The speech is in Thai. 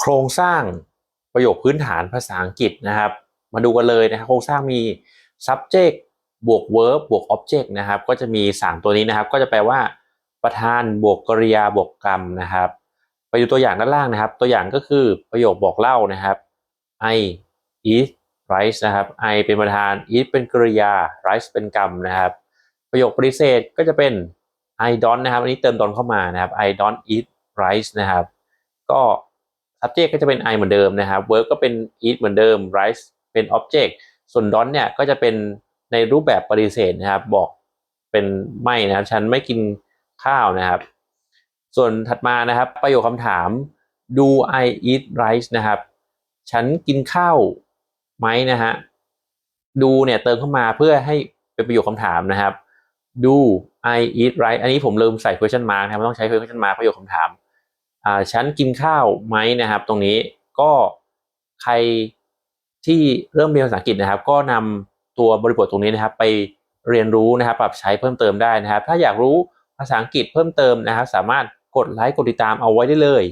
โครงสร้างประโยคพื้นฐานภาษาอังกฤษนะครับ มาดูกันเลยนะครับโครงสร้างมี subject บวก verb บวก object นะครับ ก็จะมี 3 ตัวนี้นะครับ ก็จะแปลว่า ประธานบวกกริยาบวกกรรมนะครับ ไปดูตัวอย่างด้านล่างนะครับ ตัวอย่างก็คือประโยคบอกเล่านะครับ I eat rice นะครับ I เป็นประธาน eat เป็นกริยา rice เป็นกรรมนะครับ ประโยคปฏิเสธก็จะเป็น I don't นะครับ อันนี้เติม don เข้ามานะครับ I don't eat rice นะครับ ก็ subject ก็จะเป็น I เหมือนเดิมนะครับ verb ก็เป็น eat เหมือนเดิม rice เป็น object ส่วน don't เนี่ยก็จะเป็นในรูปแบบปฏิเสธนะครับ บอกเป็นไม่นะครับ ฉันไม่กินข้าวนะครับ ส่วนถัดมานะครับ ประโยคคำถาม do I eat rice นะครับ ฉันกินข้าวไหมนะฮะ do เนี่ยเติมเข้ามาเพื่อให้เป็นประโยคคำถามนะครับ do I eat rice อันนี้ผมลืมใส่ question mark นะครับต้องใช้ question mark ประโยคคำถาม ฉันกินข้าวไหมนะครับ ตรงนี้ก็ใครที่เริ่มเรียนภาษาอังกฤษนะครับ ก็นำตัวบริบทตรงนี้นะครับ ไปเรียนรู้นะครับ ปรับใช้เพิ่มเติมได้นะครับ ถ้าอยากรู้ภาษาอังกฤษเพิ่มเติมนะครับ สามารถกดไลค์กดติดตามเอาไว้ได้เลย